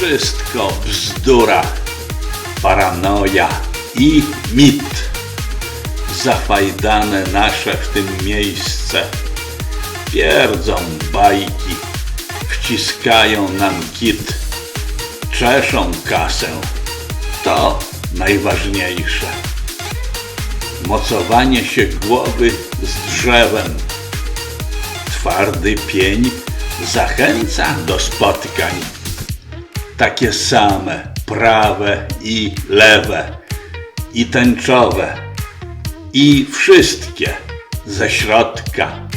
Wszystko bzdura, paranoja i mit. Zafajdane nasze w tym miejsce. Pierdzą bajki, wciskają nam kit, czeszą kasę. To najważniejsze. Mocowanie się głowy z drzewem. Twardy pień zachęca do spotkań. Takie same, prawe i lewe, i tęczowe, i wszystkie ze środka.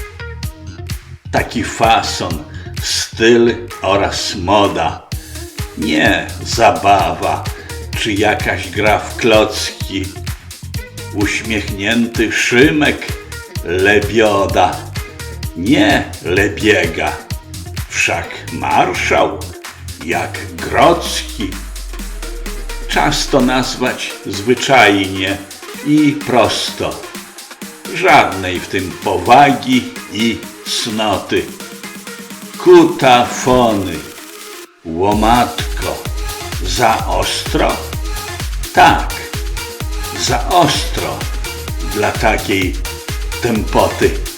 Taki fason, styl oraz moda. Nie zabawa czy jakaś gra w klocki. Uśmiechnięty Szymek lebioda. Nie lebiega, wszak marszał jak Grocki. Czas to nazwać zwyczajnie i prosto. Żadnej w tym powagi i cnoty. Kutafony, łomatko, za ostro? Tak, za ostro dla takiej tempoty.